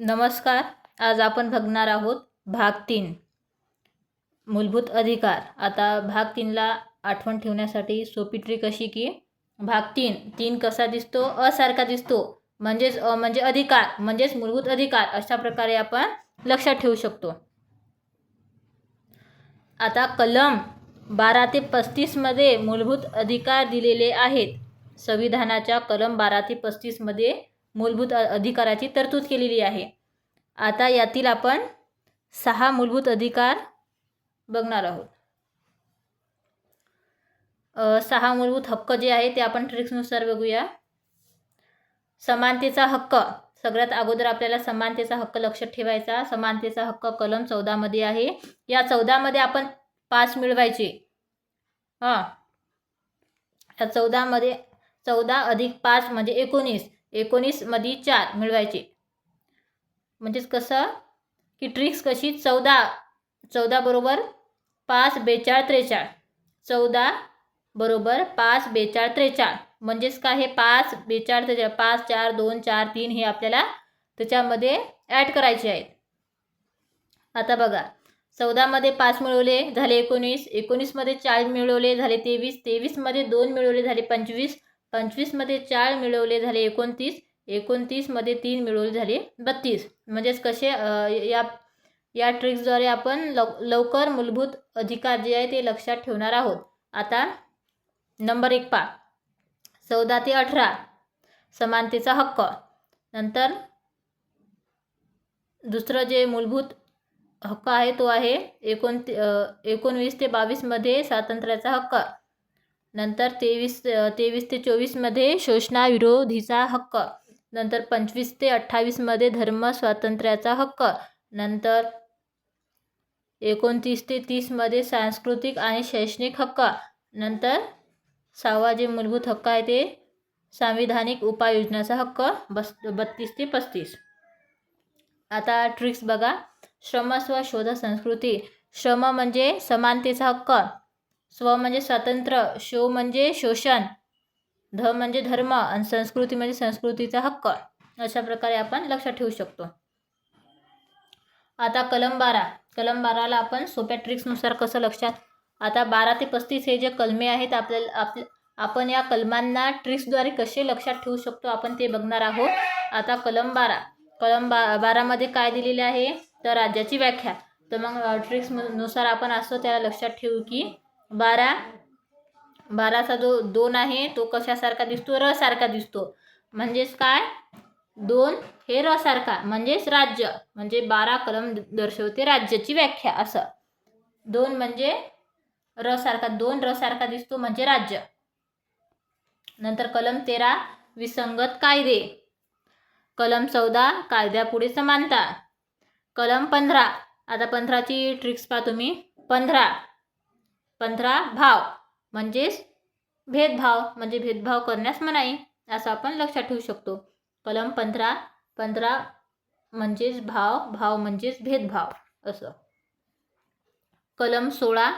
नमस्कार. आज आपण बघणार आहोत भाग तीन. मूलभूत अधिकार. आता भाग तीनला आठवण ठेवण्यासाठी सोपी ट्रिक अशी की भाग तीन तीन कसा दिसतो? असारखा दिसतो. म्हणजेच अ म्हणजे अधिकार म्हणजेच मूलभूत अधिकार अशा प्रकारे आपण लक्षात ठेवू शकतो. आता कलम बारा ते पस्तीसमध्ये मूलभूत अधिकार दिलेले आहेत. संविधानाच्या कलम बारा ते पस्तीसमध्ये मूलभूत अधिकाराची तरतूद केलेली आहे. आता यातील आपण सहा मूलभूत अधिकार बघणार आहोत. सहा मूलभूत हक्क जे आहे ते आपण ट्रिक्सनुसार बघूया. समानतेचा हक्क. सगळ्यात अगोदर आपल्याला समानतेचा हक्क लक्षात ठेवायचा. समानतेचा हक्क कलम चौदामध्ये आहे. या चौदामध्ये आपण पाच मिळवायचे. हां. या चौदामध्ये चौदा अधिक पाच म्हणजे एकोणीस. एकोणीसमध्ये चार मिळवायचे. म्हणजेच कसं? की ट्रिक्स कशी? चौदा चौदा बरोबर पाच बेचाळ त्रेचाळ. चौदा बरोबर पाच बेचाळ त्रेचाळ. म्हणजेच काय हे पाच बेचाळ त्रेचाळ? पाच चार दोन चार तीन हे आपल्याला त्याच्यामध्ये ॲड करायचे आहेत. आता बघा. चौदामध्ये पाच मिळवले झाले एकोणीस. एकोणीसमध्ये चार मिळवले झाले तेवीस. तेवीसमध्ये दोन मिळवले झाले पंचवीस. पंचवीसमध्ये चार मिळवले झाले एकोणतीस एकोणतीसमध्ये तीन मिळवले झाले बत्तीस. म्हणजेच कसे या या ट्रिक्सद्वारे आपण लव लवकर मूलभूत अधिकार जे आहे ते लक्षात ठेवणार आहोत. आता नंबर एक पा चौदा ते अठरा. समानतेचा हक्क. नंतर दुसरं जे मूलभूत हक्क आहे तो आहे एकोणती एकोणवीस ते बावीसमध्ये स्वातंत्र्याचा हक्क. नंतर तेवीस तेवीस ते चोवीसमध्ये शोषणाविरोधीचा हक्क. नंतर पंचवीस ते अठ्ठावीसमध्ये धर्म स्वातंत्र्याचा हक्क. नंतर एकोणतीस ते तीसमध्ये सांस्कृतिक आणि शैक्षणिक हक्क. नंतर सहावा जे मूलभूत हक्क आहे ते सांविधानिक उपाययोजनाचा हक्क. बस बत्तीस ते पस्तीस. आता ट्रिक्स बघा. श्रमस्व शोध संस्कृती. श्रम म्हणजे समानतेचा हक्क. स्व म्हणजे स्वातंत्र्य शो म्हणजे शोषण ध म्हणजे धर्म आणि संस्कृती म्हणजे संस्कृतीचा हक्क. अशा प्रकारे आपण लक्षात ठेवू शकतो. आता कलम बारा. कलम बाराला आपण सोप्या ट्रिक्सनुसार कसं लक्षात? आता बारा ते पस्तीस हे जे कलमे आहेत आपल्याला आपल्या आपण या कलमांना ट्रिक्सद्वारे कसे लक्षात ठेवू शकतो आपण ते बघणार आहोत. आता कलम बारा. कलम बा बारामध्ये काय दिलेले आहे? तर राज्याची व्याख्या. तर मग ट्रिक्सनुसार आपण असं त्याला लक्षात ठेवू की बारा. बाराचा जो दोन आहे तो कशासारखा दिसतो? र सारखा दिसतो. म्हणजेच काय? दोन हे र सारखा म्हणजेच राज्य. म्हणजे बारा कलम दर्शवते राज्याची व्याख्या असं. दोन म्हणजे र सारखा दोन र सारखा दिसतो म्हणजे राज्य. नंतर कलम तेरा विसंगत कायदे. कलम चौदा कायद्यापुढे समानता. कलम पंधरा. आता पंधराची ट्रिक्स पहा तुम्ही. पंधरा. पंधरा भाव. म्हणजेच भेदभाव म्हणजे भेदभाव करण्यास मनाई असं आपण लक्षात ठेवू शकतो. कलम पंधरा पंधरा म्हणजेच भाव भाव म्हणजेच भेदभाव असं. कलम सोळा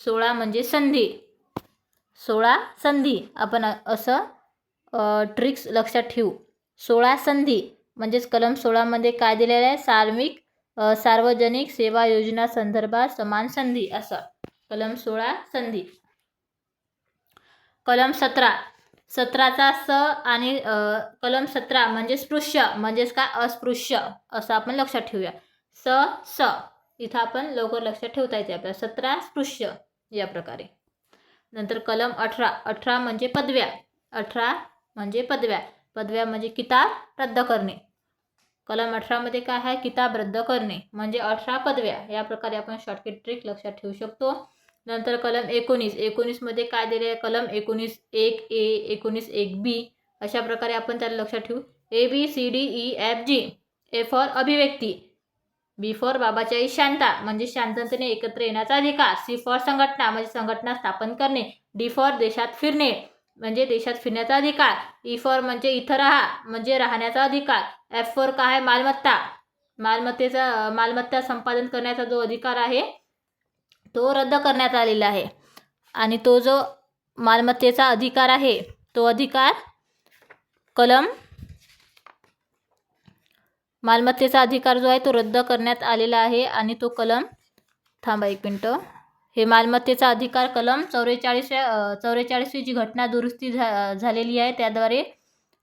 सोळा म्हणजे संधी. सोळा संधी आपण असं ट्रिक्स लक्षात ठेवू. सोळा संधी म्हणजेच कलम सोळामध्ये काय दिलेलं आहे? सार्विक सार्वजनिक सेवा योजना संदर्भात समान संधी असं. कलम सोळा संधी कलम सतरा. सतराचा स आणि कलम सतरा म्हणजे स्पृश्य म्हणजेच काय? अस्पृश्य. असं आपण लक्षात ठेवूया. स स. इथं आपण लवकर लक्षात ठेवता येते आपल्याला. सतरा स्पृश्य या प्रकारे. नंतर कलम अठरा. अठरा म्हणजे पदव्या. अठरा म्हणजे पदव्या. पदव्या म्हणजे किताब रद्द करणे. कलम अठरामध्ये काय आहे? किताब रद्द करणे. म्हणजे अठरा पदव्या. या प्रकारे आपण शॉर्टकट ट्रिक लक्षात ठेवू शकतो. नंतर कलम एकोणीस. एकोणीसमध्ये काय दिले आहे? कलम एकोणीस एक ए एकोणीस एक बी. अशा प्रकारे आपण त्याला लक्षात ठेवू. A B C D E F G A for अभिव्यक्ती. बी फॉर बाबाच्या आई शांता. म्हणजे शांततेने एकत्र येण्याचा अधिकार. सी फॉर संघटना. म्हणजे संघटना स्थापन करणे. डी फॉर देशात फिरणे. म्हणजे देशात फिरण्याचा अधिकार. ई फॉर म्हणजे इथं राहा. म्हणजे राहण्याचा अधिकार. एफ फॉर काय? मालमत्ता. मालमत्तेचा मालमत्ता संपादन करण्याचा जो अधिकार आहे तो रद्द करण्यात आलेला आहे. आणि तो जो मालमत्तेचा अधिकार आहे तो अधिकार कलम मालमत्तेचा अधिकार जो आहे तो रद्द करण्यात आलेला आहे आणि तो कलम थांबा एक मिनटं. हे मालमत्तेचा अधिकार कलम चौवेचाळीसव्या चौवेचाळीसवी जी घटना दुरुस्ती झा झालेली आहे त्याद्वारे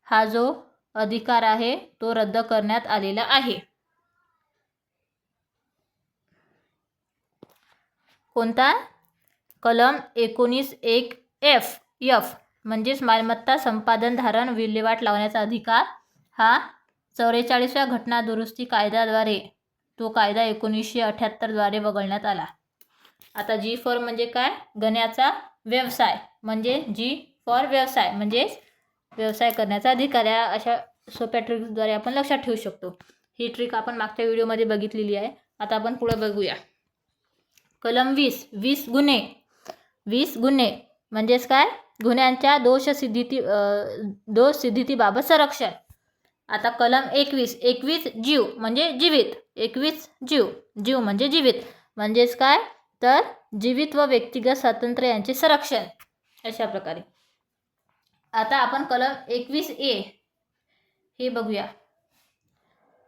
हा जो अधिकार आहे तो रद्द करण्यात आलेला आहे. कोणता? कलम एकोणीस एक एफ यफ म्हणजेच मालमत्ता संपादन धारण विल्हेवाट लावण्याचा अधिकार. हा चौवेचाळीसव्या घटना दुरुस्ती कायद्याद्वारे तो कायदा एकोणीसशे अठ्ठ्याहत्तरद्वारे वगळण्यात आला. आता जी फॉर म्हणजे काय? गण्याचा व्यवसाय म्हणजे जी फॉर व्यवसाय म्हणजेच व्यवसाय करण्याचा अधिकार. या अशा सोप्या ट्रिक्सद्वारे आपण लक्षात ठेवू शकतो. ही ट्रिक आपण मागच्या व्हिडिओमध्ये बघितलेली आहे. आता आपण पुढे बघूया. कलम वीस वीस गुन्हे. वीस गुन्हे म्हणजेच काय? गुन्ह्यांच्या दोषसिद्धीती दोषसिद्धीतीबाबत संरक्षण. आता कलम एकवीस एकवीस जीव म्हणजे जीवित. एकवीस जीव जीव म्हणजे जीवित. म्हणजेच काय? तर जीवित व व्यक्तिगत स्वातंत्र्य यांचे संरक्षण. अशा प्रकारे. आता आपण कलम एकवीस ए हे बघूया.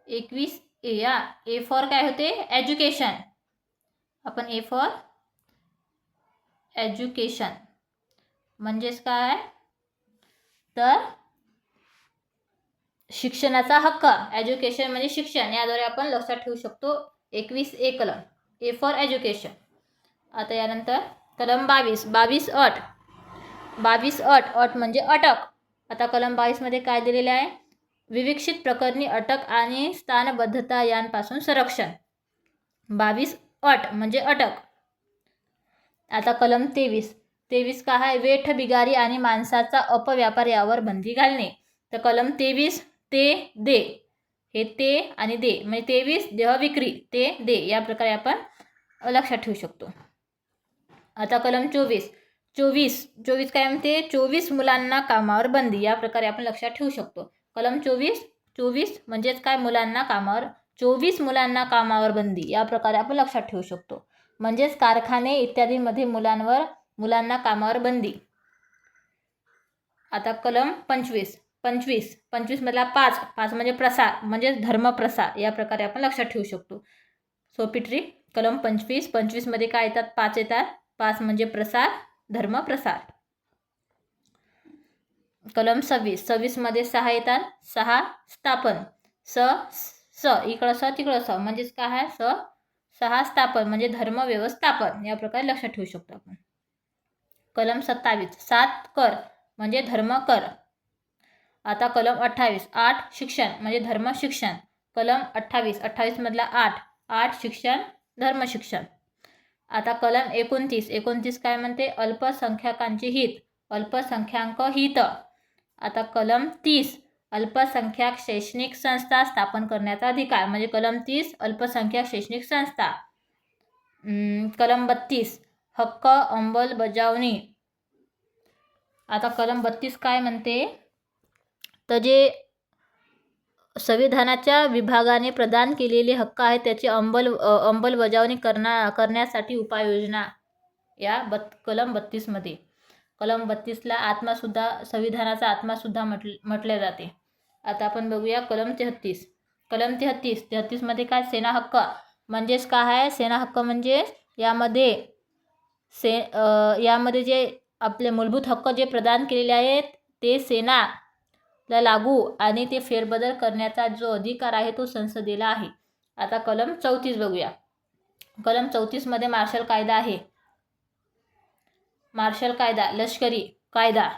एकवीस ए या ए फॉर काय होते? एज्युकेशन आपण ए फॉर एज्युकेशन म्हणजेच काय? तर शिक्षणाचा हक्क. एज्युकेशन म्हणजे शिक्षण. याद्वारे आपण लक्षात ठेवू शकतो एकवीस ए कलम. ए फॉर एज्युकेशन आता यानंतर कलम बावीस. बावीस अट. बावीस अट. अट म्हणजे अटक. आता कलम बावीसमध्ये काय दिलेले आहे? विविक्षित प्रकरणी अटक आणि स्थानबद्धता यांपासून संरक्षण. बावीस अट म्हणजे अटक. आता कलम तेवीस. तेवीस का आहे वेठ बिगारी आणि माणसाचा अपव्यापार यावर बंदी घालणे. तर कलम तेवीस ते दे. हे ते आणि दे. म्हणजे तेवीस देह विक्री ते दे. या प्रकारे आपण लक्षात ठेवू शकतो. आता कलम चोवीस. चोवीस. चोवीस काय म्हणते? चोवीस मुलांना कामावर बंदी. या प्रकारे आपण लक्षात ठेवू शकतो. कलम चोवीस. चोवीस म्हणजेच काय? मुलांना कामावर चोवीस मुलांना कामावर बंदी या प्रकारे आपण लक्षात ठेवू शकतो. म्हणजेच कारखाने इत्यादींमध्ये मुलांवर मुलांना कामावर बंदी. आता कलम पंचवीस पंचवीस पंचवीसमधला पाच पाच म्हणजे प्रसार म्हणजेच धर्मप्रसार या प्रकारे आपण लक्षात ठेवू शकतो. सोपी ट्रिक कलम पंचवीस पंचवीसमध्ये काय येतात? पाच येतात. पाच म्हणजे प्रसार धर्मप्रसार. कलम सव्वीस सव्वीसमध्ये सहा येतात. सहा स्थापन स स इकडं स तिकडं स म्हणजेच काय आहे? स सहा स्थापन म्हणजे धर्म व्यवस्थापन या प्रकारे लक्षात ठेवू शकतो आपण. कलम सत्तावीस सात कर म्हणजे धर्म कर. आता कलम अठ्ठावीस आठ शिक्षण म्हणजे धर्म शिक्षण. कलम अठ्ठावीस अठ्ठावीसमधला आठ आठ शिक्षण धर्म शिक्षण. आता कलम एकोणतीस एकोणतीस काय म्हणते? अल्पसंख्याकांचे हित अल्पसंख्याक हित. आता कलम तीस अल्पसंख्याक शैक्षणिक संस्था स्थापन करण्याचा अधिकार म्हणजे कलम तीस अल्पसंख्याक शैक्षणिक संस्था. कलम बत्तीस हक्क अंमलबजावणी. आता कलम बत्तीस काय म्हणते? तर जे संविधानाच्या विभागाने प्रदान केलेले हक्क आहेत त्याची अंमल अंमलबजावणी करणा करण्यासाठी उपाययोजना या बत् कलम बत्तीसमध्ये. कलम बत्तीसला आत्मासुद्धा संविधानाचा आत्मासुद्धा म्हटले म्हटले जाते. आता आपण बघूया कलम तेहत्तीस कलम तेहत्तीस तेहत्तीसमध्ये काय? सेना हक्क. म्हणजेच काय आहे? सेना हक्क म्हणजे यामध्ये से यामध्ये जे आपले मूलभूत हक्क जे प्रदान केलेले आहेत ते सेनाला लागू आणि ते फेरबदल करण्याचा जो अधिकार आहे तो संसदेला आहे. आता कलम चौतीस बघूया. कलम चौतीसमध्ये मार्शल कायदा आहे. मार्शल कायदा लष्करी कायदा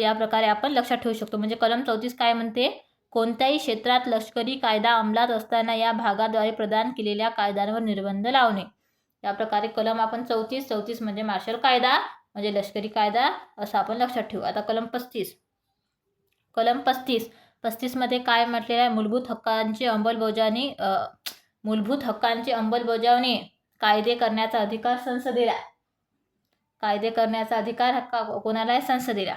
या प्रकारे आपण लक्षात ठेवू शकतो. म्हणजे कलम चौतीस काय म्हणते? कोणत्याही क्षेत्रात लष्करी कायदा अंमलात असताना या भागाद्वारे प्रदान केलेल्या कायद्यांवर निर्बंध लावणे. या प्रकारे कलम आपण चौतीस चौतीस म्हणजे मार्शल कायदा म्हणजे लष्करी कायदा असं आपण लक्षात ठेवू. आता कलम पस्तीस. कलम पस्तीस. पस्तीसमध्ये काय म्हटलेलं आहे? मूलभूत हक्कांची अंमलबजावणी मूलभूत हक्कांची अंमलबजावणी कायदे करण्याचा अधिकार संसदेला. कायदे करण्याचा अधिकार हक्का कोणाला आहे संसदेला.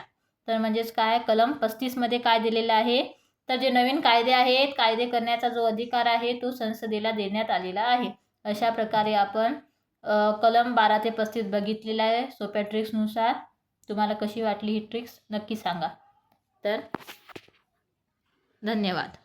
तर म्हणजेच काय? कलम पस्तीसमध्ये काय दिलेलं आहे? तर जे नवीन कायदे आहेत कायदे करण्याचा जो अधिकार आहे तो संसदेला देण्यात आलेला आहे. अशा प्रकारे आपण कलम बारा ते पस्तीस बघितलेला आहे सोप्या ट्रिक्सनुसार. तुम्हाला कशी वाटली ही ट्रिक्स नक्की सांगा. तर धन्यवाद.